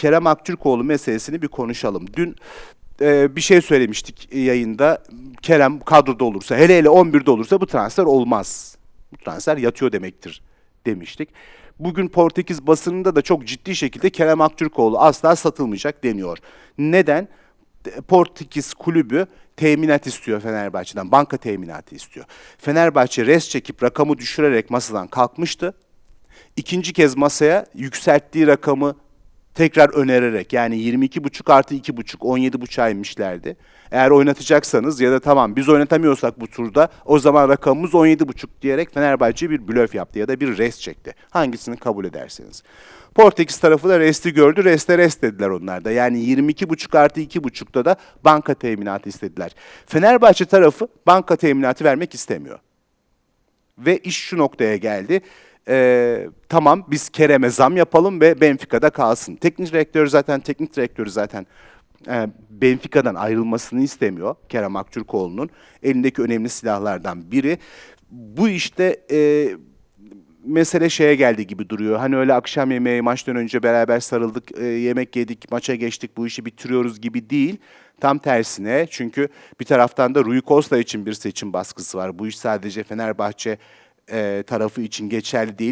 Kerem Aktürkoğlu meselesini bir konuşalım. Dün e, bir şey söylemiştik yayında. Kerem kadroda olursa, hele hele 11'de olursa bu transfer olmaz. Bu transfer yatıyor demektir demiştik. Bugün Portekiz basınında da çok ciddi şekilde Kerem Aktürkoğlu asla satılmayacak deniyor. Neden? Portekiz kulübü teminat istiyor Fenerbahçe'den. Banka teminatı istiyor. Fenerbahçe res çekip rakamı düşürerek masadan kalkmıştı. İkinci kez masaya yükselttiği rakamı tekrar önererek yani 22,5 artı 2,5 17,5'a inmişlerdi. Eğer oynatacaksanız ya da tamam biz oynatamıyorsak bu turda o zaman rakamımız 17,5 diyerek Fenerbahçe bir blöf yaptı ya da bir rest çekti. Hangisini kabul ederseniz. Portekiz tarafı da resti gördü. Reste rest dediler onlar da. Yani 22,5 artı 2,5'da da banka teminatı istediler. Fenerbahçe tarafı banka teminatı vermek istemiyor. Ve iş şu noktaya geldi. Ee, tamam biz Kerem'e zam yapalım ve Benfica'da kalsın. Teknik direktör zaten teknik direktörü zaten e, Benfica'dan ayrılmasını istemiyor Kerem Aktürkoğlu'nun. Elindeki önemli silahlardan biri. Bu işte e, mesele şeye geldi gibi duruyor. Hani öyle akşam yemeği maçtan önce beraber sarıldık, e, yemek yedik, maça geçtik, bu işi bitiriyoruz gibi değil. Tam tersine çünkü bir taraftan da Rui Costa için bir seçim baskısı var. Bu iş sadece Fenerbahçe tarafı için geçerli değil.